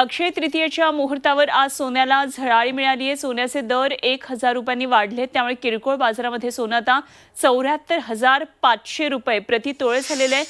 अक्षय तृतीयेच्या मुहूर्तावर आज सोन्याला झळाळी मिळाली आहे. सोन्याचे दर एक हजार रुपयांनी वाढले त्यामुळे किरकोळ बाजारामध्ये सोनं आता चौऱ्याहत्तर हजार पाचशे रुपये प्रति तोळे झालेले आहे.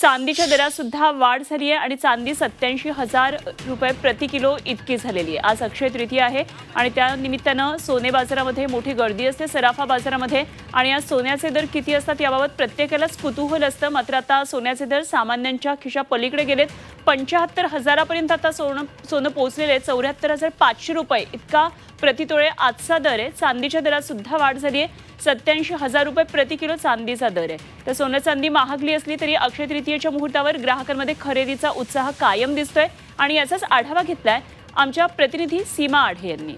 चांदीच्या दरात सुद्धा वाढ झाली आहे आणि चांदी सत्याऐंशी हजार रुपये प्रति किलो इतकी झालेली आहे. आज अक्षय तृतीय आहे आणि त्या निमित्तानं सोने बाजारामध्ये मोठी गर्दी असते. सराफा बाजारामध्ये आणि आज सोन्याचे दर किती असतात याबाबत प्रत्येकालाच कुतूहल असतं. मात्र आता सोन्याचे दर सामान्यांच्या खिशा पलीकडे गेलेत. पंच्याहत्तर हजारापर्यंत आता सोनं सोनं पोहोचलेले आहे चौऱ्याहत्तर हजार पाचशे रुपये इतका प्रतितोळे आजचा दर आहे. चांदीच्या दरात सुद्धा वाढ झाली आहे. सत्याऐंशी हजार रुपये प्रति किलो चांदीचा दर आहे. तर सोनं चांदी महागली असली तरी अक्षय तृतीयेच्या मुहूर्तावर ग्राहकांमध्ये खरेदीचा उत्साह कायम दिसतोय. आणि याचाच आढावा घेतलाय आमच्या प्रतिनिधी सीमा आढे यांनी.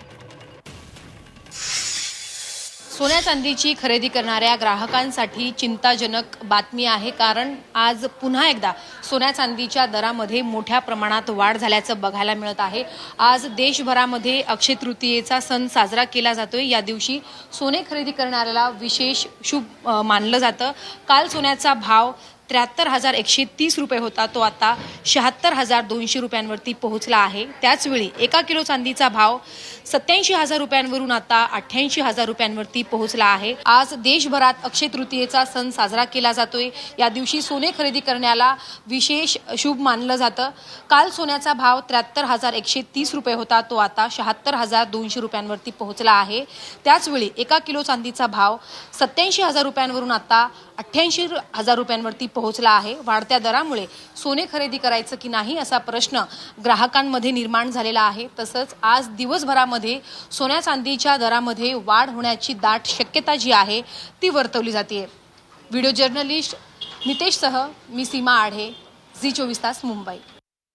सोन्या चांदीची खरेदी करणाऱ्या ग्राहकांसाठी चिंताजनक बातमी आहे कारण आज पुन्हा एकदा सोन्या चांदीच्या दरामध्ये मोठ्या प्रमाणात वाढ झाल्याचं बघायला मिळत आहे. आज देशभरामध्ये अक्षय तृतीयेचा सण साजरा केला जातोय. या दिवशी सोने खरेदी करणाऱ्याला विशेष शुभ मानलं जातं. काल सोन्याचा भाव त्र्याहत्तर हजार एकशे तीस रुपये होता तो आता शहात्तर हजार दोनशे रुपयांवरती पोहोचला आहे. त्याचवेळी एका किलो चांदीचा भाव सत्याऐंशी हजार रुपयांवरून आता अठ्ठ्याऐंशी हजार रुपयांवरती पोहोचला आहे. आज देशभरात अक्षय तृतीयेचा सण साजरा केला जातोय. या दिवशी सोने खरेदी करण्याला विशेष शुभ मानलं जातं. काल सोन्याचा भाव त्र्याहत्तर हजार एकशे तीस रुपये होता तो आता शहात्तर हजार दोनशे रुपयांवरती पोहोचला आहे. त्याचवेळी एका किलो चांदीचा भाव सत्याऐंशी हजार रुपयांवरून आता अठ्ठ्याऐंशी हजार रुपयांवरती पोहोचला आहे. वाढत्या दरामुळे सोने खरेदी करायचं की नाही असा प्रश्न ग्राहकांमध्ये निर्माण झालेला आहे. तसंच आज दिवसभरामध्ये सोन्या चांदीच्या दरामध्ये वाढ होण्याची दाट शक्यता जी आहे ती वर्तवली जाते. व्हिडिओ जर्नलिस्ट नितेशसह मी सीमा आढे झी चोवीस तास मुंबई.